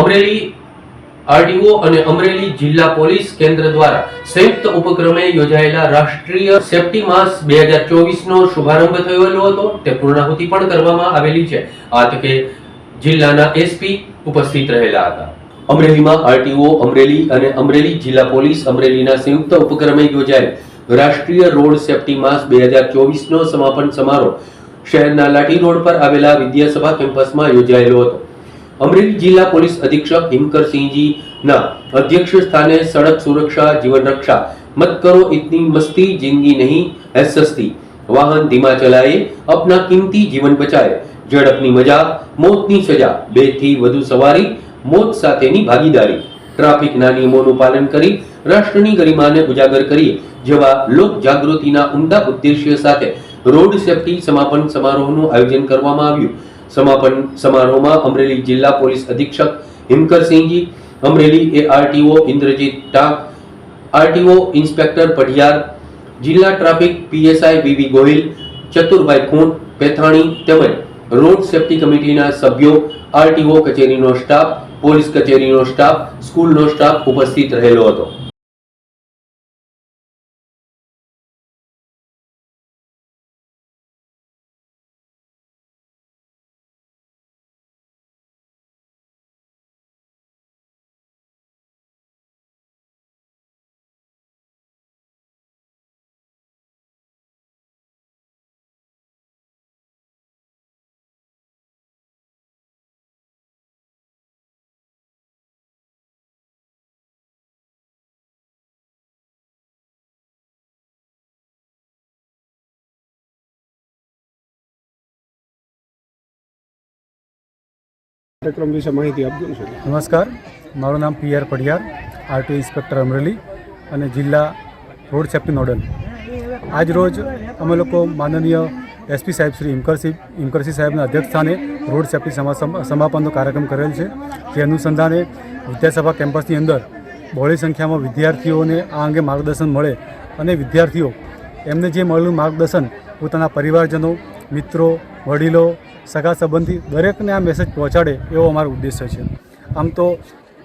Amreli RTO અને અમરેલી જિલ્લા police કેન્દ્ર દ્વારા સંયુક્ત ઉપક્રમે યોજાયેલા રાષ્ટ્રીય સેફ્ટી માસ બે હજાર ચોવીસનો શુભારંભ થયેલો હતો. તે પૂર્ણાહુતિ પણ કરવામાં આવેલી છે. આ તકે જિલ્લાના એસપી ઉપસ્થિત રહેલા હતા. અમરેલીમાં આરટીઓ, અમરેલી અને અમરેલી જિલ્લા પોલીસ અમરેલીના સંયુક્ત ઉપક્રમે યોજાયેલ રાષ્ટ્રીય રોડ સેફ્ટી માસ બે હજાર ચોવીસનો સમાપન સમારોહ શહેરના લાઠી રોડ પર આવેલા વિદ્યાસભા કેમ્પસમાં યોજાયેલો હતો. અમરેલી જિલ્લા પોલીસ અધિક્ષક હિમકરસિંહજી ના અધ્યક્ષ સ્થાને સડક સુરક્ષા, જીવન રક્ષા, મત કરો ઇતની મસ્તી, જિંદગી નહીં है સસ્તી વાહન ધીમા ચલાએ અપના કિંમતી જીવન બચાએ ઝડપની મજા, મોતની સજા બેથી વધુ સવારી, મોત સાથેની ભાગીદારી. ટ્રાફિકના નિયમોનું પાલન કરી, રાષ્ટ્રની ગરિમાને ઉજાગર કરી જેવા લોક જાગૃતિના ઉમદા ઉદ્દેશ્ય સાથે રોડ સેફટી સમાપન સમારોહનું આયોજન કરવામાં આવ્યું. સમાપન સમારોહમાં અમરેલી જિલ્લા પોલીસ અધિક્ષક Himkarsinhji Amreli ARTO Indrajit Tank, RTO inspector Padhiyar, જિલ્લા traffic PSI VV Gohil, Chaturbhai Khunt, Pethani તેમજ રોડ સેફટી કમિટીના સભ્યો, આરટીઓ કચેરીનો સ્ટાફ, પોલીસ કચેરીનો સ્ટાફ, સ્કૂલનો સ્ટાફ ઉપસ્થિત રહેલો હતો. કાર્યક્રમ વિશે માહિતી આપજો ને નમસ્કાર. મારું નામ P R Padhiyar RTO inspector Amreli અને જિલ્લા રોડ સેફ્ટી નોડલ. આજ રોજ અમે લોકો માનનીય એસપી સાહેબ શ્રી ઇમકરસિંહ ઇમકરસિંહ સાહેબના અધ્યક્ષસ્થાને રોડ સેફ્ટી સમા- સમાપનનો કાર્યક્રમ કરેલ છે. જે અનુસંધાને વિદ્યાસભા કેમ્પસની અંદર બહોળી સંખ્યામાં વિદ્યાર્થીઓને આ અંગે માર્ગદર્શન મળે અને વિદ્યાર્થીઓ એમને જે મળેલું માર્ગદર્શન પોતાના પરિવારજનો, મિત્રો, વડીલો સગા સંબંધી દરેકને આ મેસેજ પહોંચાડે એવો અમારો ઉદ્દેશ્ય છે. આમ તો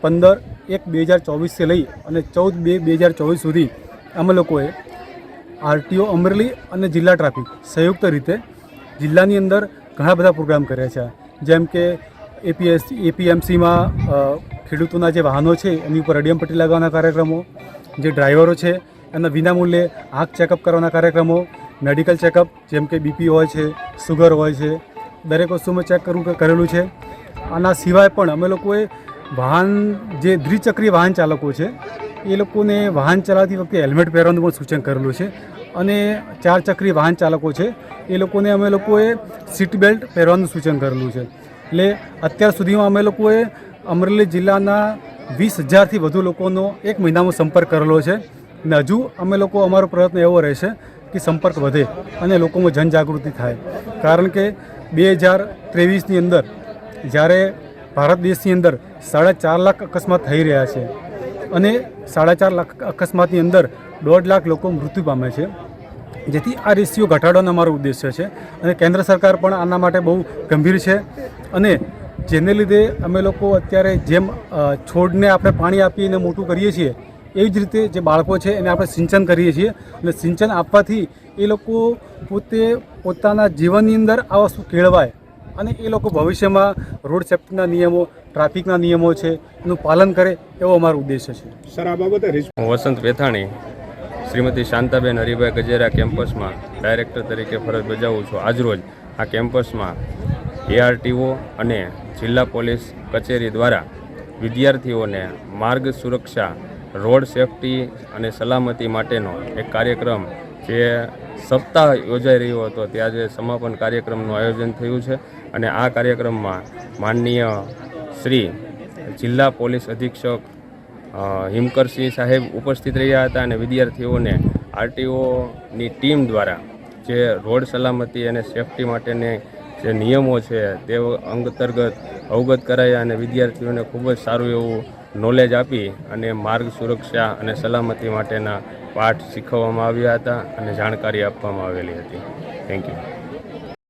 પંદર એક બે હજાર ચોવીસથી લઈ અને ચૌદ બે બે હજાર ચોવીસ સુધી અમે લોકોએ આરટીઓ અમરેલી અને જિલ્લા ટ્રાફિક સંયુક્ત રીતે જિલ્લાની અંદર ઘણા બધા પ્રોગ્રામ કર્યા છે. જેમ કે એપીએસ એપીએમસીમાં ખેડૂતોના જે વાહનો છે, એની ઉપર અડિયમ પટ્ટી લગાવવાના કાર્યક્રમો, જે ડ્રાઈવરો છે, એના વિનામૂલ્યે આંખ ચેકઅપ કરવાના કાર્યક્રમો મેડિકલ ચેકઅપ જેમ કે બીપી હોય છે સુગર હોય છે દરેક વસ્તુમાં ચેક કરવું કરેલું છે. આના સિવાય પણ અમે લોકોએ વાહન, જે દ્વિચક્રી વાહન ચાલકો છે, એ લોકોને વાહન ચલાવતી વખતે હેલ્મેટ પહેરવાનું પણ સૂચન કરેલું છે. અને ચાર ચક્રી વાહન ચાલકો છે, એ લોકોને અમે લોકોએ સીટ બેલ્ટ પહેરવાનું સૂચન કરેલું છે. એટલે અત્યાર સુધીમાં અમે લોકોએ અમરેલી જિલ્લાના વીસ હજારથી વધુ લોકોનો એક મહિનામાં સંપર્ક કરેલો છે. અને હજુ અમે લોકો, અમારો પ્રયત્ન એવો રહેશે કે સંપર્ક વધે અને લોકોમાં જનજાગૃતિ થાય. કારણ કે બે હજાર ત્રેવીસની અંદર જ્યારે ભારત દેશની અંદર સાડા ચાર લાખ અકસ્માત થઈ રહ્યા છે અને સાડા ચાર લાખ અકસ્માતની અંદર દોઢ લાખ લોકો મૃત્યુ પામે છે, જેથી આ રેશિયો ઘટાડવાનો અમારો ઉદ્દેશ્ય છે અને કેન્દ્ર સરકાર પણ આના માટે બહુ ગંભીર છે અને જેને લીધે અમે લોકો અત્યારે જેમ છોડને આપણે પાણી આપીને મોટું કરીએ છીએ એવી જ રીતે જે બાળકો છે એને આપણે સિંચન કરીએ છીએ અને સિંચન આપવાથી એ લોકો પોતે પોતાના જીવનની અંદર આ વસ્તુ કેળવાય અને એ લોકો ભવિષ્યમાં રોડ સેફ્ટીના નિયમો ટ્રાફિકના નિયમો છે એનું પાલન કરે એવો અમારો ઉદ્દેશ્ય છે. સર આ બાબતે હું વસંત વેથાણી શ્રીમતી શાંતાબેન હરિભાઈ ગજેરા કેમ્પસમાં ડાયરેક્ટર તરીકે ફરજ બજાવું છું. આજરોજ આ કેમ્પસમાં એઆરટીઓ અને જિલ્લા પોલીસ કચેરી દ્વારા વિદ્યાર્થીઓને માર્ગ સુરક્ષા રોડ સેફટી અને સલામતી માટેનો એક કાર્યક્રમ જે સપ્તાહ યોજાઈ રહ્યો હતો. તે આજે સમાપન કાર્યક્રમનું આયોજન થયું છે અને આ કાર્યક્રમમાં માનનીય શ્રી જિલ્લા પોલીસ અધિક્ષક હિમકરસિંહ સાહેબ ઉપસ્થિત રહ્યા હતા અને વિદ્યાર્થીઓને આરટીઓની ટીમ દ્વારા જે રોડ સલામતી અને સેફટી માટેની જે નિયમો છે તે અંતર્ગત અવગત કરાયા અને વિદ્યાર્થીઓને ખૂબ જ સારું એવું નોલેજ આપી અને માર્ગ સુરક્ષા અને સલામતી માટેના પાઠ શીખવવામાં આવ્યા હતા અને જાણકારી આપવામાં આવેલી હતી. Thank you